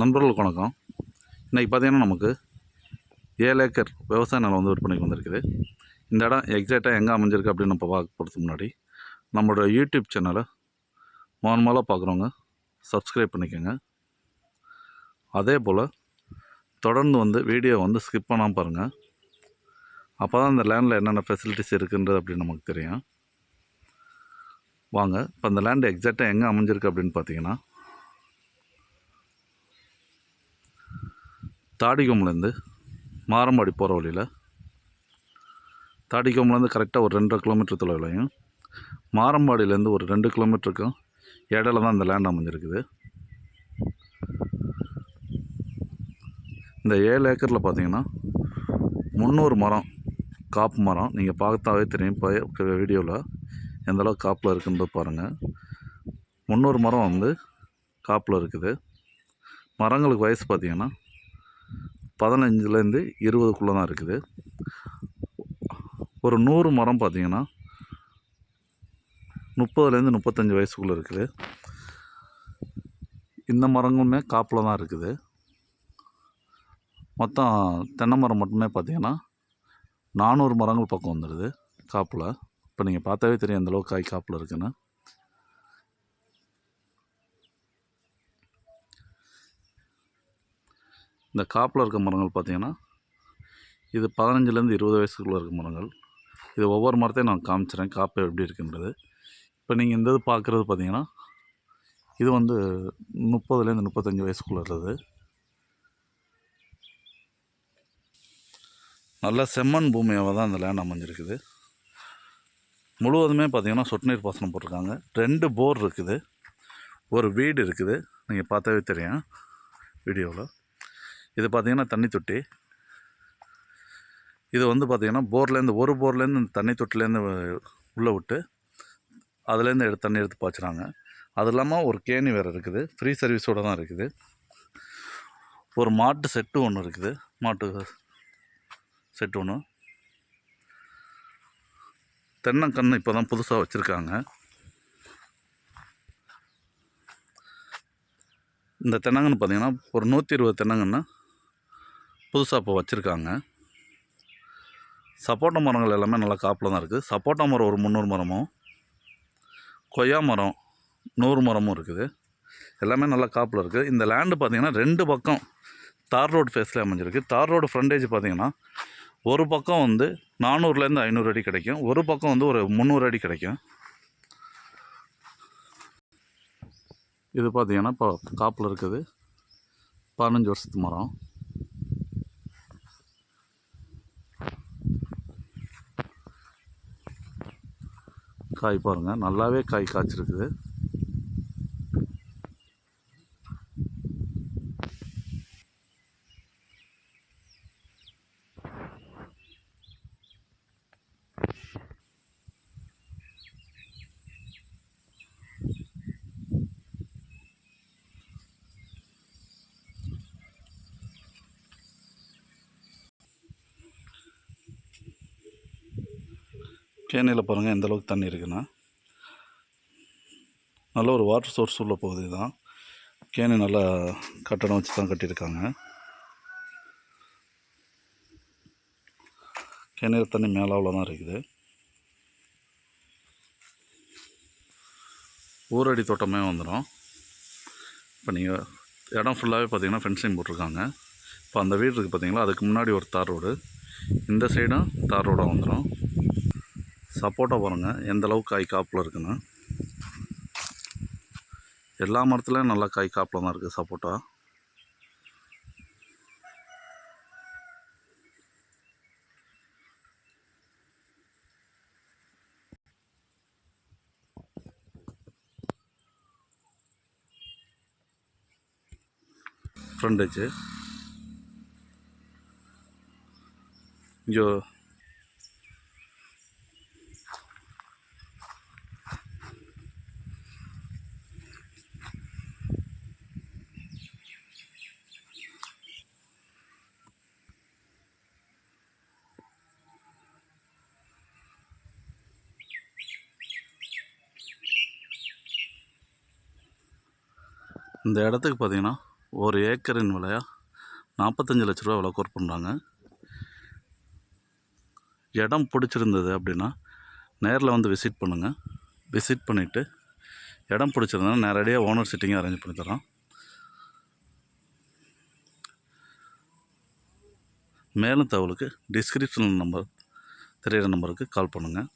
நண்பர்களுக்கு வணக்கம். இன்றைக்கி பார்த்தீங்கன்னா நமக்கு ஏழு ஏக்கர் விவசாய நிலம் வந்து விற்பனைக்கு வந்திருக்குது. இந்த இடம் எக்ஸாக்டாக எங்கே அமைஞ்சிருக்கு அப்படின்னு நம்ம பார்க்க போகிறதுக்கு முன்னாடி நம்மளோட யூடியூப் சேனலை மோன் மாலாக பார்க்குறவங்க சப்ஸ்கிரைப் பண்ணிக்கோங்க. அதே போல் தொடர்ந்து வந்து வீடியோ வந்து ஸ்கிப் பண்ணாமல் பாருங்கள் அப்போ தான் இந்த லேண்டில் என்னென்ன ஃபெசிலிட்டிஸ் இருக்குன்றது அப்படின்னு நமக்கு தெரியும். வாங்க இப்போ இந்த லேண்டு எக்ஸாக்டாக எங்கே அமைஞ்சிருக்கு அப்படின்னு பார்த்தீங்கன்னா தாடிகம்லேருந்து மாரம்பாடி போகிற வழியில் தாடிகம்லேருந்து கரெக்டாக ஒரு ரெண்டரை கிலோமீட்டர் தொலைவிலையும் மாரம்பாடியிலேருந்து ஒரு ரெண்டு கிலோமீட்டருக்கும் இடையில தான் இந்த லேண்ட் அமைஞ்சிருக்குது. இந்த ஏழு ஏக்கரில் பார்த்தீங்கன்னா முந்நூறு மரம் காப்பு மரம் நீங்கள் பார்த்தாவே தெரியும். இப்போ வீடியோவில் எந்த அளவுக்கு காப்பில் இருக்குன்றது பாருங்கள் முந்நூறு மரம் வந்து காப்பில் இருக்குது. மரங்களுக்கு வயசு பார்த்தீங்கன்னா பதினஞ்சுலேருந்து இருபதுக்குள்ளே தான் இருக்குது. ஒரு நூறு மரம் பார்த்தீங்கன்னா முப்பதுலேருந்து முப்பத்தஞ்சு வயசுக்குள்ளே இருக்குது. இந்த மரங்களுமே காப்பில் தான் இருக்குது. மொத்தம் தென்னை மரம் மட்டுமே பார்த்தீங்கன்னா நானூறு மரங்கள் பக்கம் வந்துடுது காப்பில். இப்போ நீங்கள் பார்த்தாவே தெரியும் எந்த அளவுக்கு காய் காப்பில் இருக்குன்னு. இந்த காப்பில் இருக்க மரங்கள் பார்த்தீங்கன்னா இது பதினஞ்சுலேருந்து இருபது வயசுக்குள்ளே இருக்க மரங்கள். இது ஒவ்வொரு மரத்தையும் நான் காமிச்சிறேன் காப்பு எப்படி இருக்குன்றது. இப்போ நீங்கள் இந்த இது பார்க்குறது பார்த்தீங்கன்னா இது வந்து முப்பதுலேருந்து முப்பத்தஞ்சு வயசுக்குள்ளே இருந்தது. நல்ல செம்மண் பூமியாக தான் அந்த லேண்ட் அமைஞ்சிருக்குது. முழுவதுமே பார்த்தீங்கன்னா சொட்டு நீர் பாசனம் போட்டிருக்காங்க. ரெண்டு போர் இருக்குது. ஒரு வீடு இருக்குது. நீங்கள் பார்த்தாவே தெரியும் வீடியோவில். இது பார்த்தீங்கன்னா தண்ணி தொட்டி. இது வந்து பார்த்திங்கன்னா போர்லேருந்து ஒரு போர்லேருந்து இந்த தண்ணி தொட்டிலேருந்து உள்ளே விட்டு அதுலேருந்து எடுத்து தண்ணி எடுத்து பாய்ச்சுறாங்க. அது இல்லாமல் ஒரு கேணி வேறு இருக்குது. ஃப்ரீ சர்வீஸோடு தான் இருக்குது. ஒரு மாட்டு செட்டு ஒன்று இருக்குது. மாட்டு செட்டு ஒன்று தென்னங்கன்று இப்போ தான் புதுசாக வச்சுருக்காங்க. இந்த தென்னங்கன்று பார்த்தீங்கன்னா ஒரு நூற்றி இருபது தென்னங்கன்று புதுசாக இப்போ வச்சுருக்காங்க. சப்போட்டா மரங்கள் எல்லாமே நல்லா காப்பில் தான் இருக்குது சப்போட்டா மரம் ஒரு முந்நூறு மரமும் கொய்யா மரம் நூறு மரமும் இருக்குது. எல்லாமே நல்லா காப்பில் இருக்குது இந்த லேண்டு பார்த்திங்கன்னா ரெண்டு பக்கம் தார் ரோடு ஃபேஸில் அமைஞ்சிருக்கு. தார் ரோடு ஃப்ரண்டேஜ் பார்த்திங்கன்னா ஒரு பக்கம் வந்து நானூறுலேருந்து ஐநூறு அடி கிடைக்கும். ஒரு பக்கம் வந்து ஒரு முந்நூறு அடி கிடைக்கும். இது பார்த்தீங்கன்னா இப்போ காப்பில் இருக்குது. பதினஞ்சு வருஷத்து மரம். காய் பாருங்கள் நல்லாவே காய் காய்ச்சிருக்குது. கேணியில் பாருங்கள் எந்த அளவுக்கு தண்ணி இருக்குன்னா. நல்ல ஒரு வாட்டர் சோர்ஸ் உள்ள பகுதி தான். கேணி நல்லா கட்டடம் வச்சு தான் கட்டியிருக்காங்க. கேணியில் தண்ணி மேலாவில் தான் இருக்குது. ஊரடி தோட்டமே வந்துடும் இப்போ நீங்கள் இடம் ஃபுல்லாகவே பார்த்தீங்கன்னா ஃபென்சிங் போட்டிருக்காங்க. இப்போ அந்த வீடு இருக்குது பார்த்தீங்களா அதுக்கு முன்னாடி ஒரு தார் ரோடு. இந்த சைடும் தார் ரோடாக வந்துடும் சப்போட்டா பாருங்கள் எந்த அளவுக்கு காய் காப்பில் இருக்குன்னு. எல்லா மரத்துலேயும் நல்லா காய் காப்பில் தான் இருக்குது சப்போட்டா. ஃப்ரண்டேஜ் இங்கே இந்த இடத்துக்கு பார்த்தீங்கன்னா ஒரு ஏக்கரின் விலையா நாற்பத்தஞ்சு லட்ச ரூபா விலை கோர் பண்ணுறாங்க. இடம் பிடிச்சிருந்தது அப்படின்னா நேரில் வந்து விசிட் பண்ணுங்கள் விசிட் பண்ணிவிட்டு இடம் பிடிச்சிருந்தா நேரடியாக ஓனர் சிட்டிங்கை அரேஞ்ச் பண்ணி தரோம் மேலும் தகவலுக்கு டிஸ்கிரிப்ஷன் நம்பர் தெரியிற நம்பருக்கு கால் பண்ணுங்கள்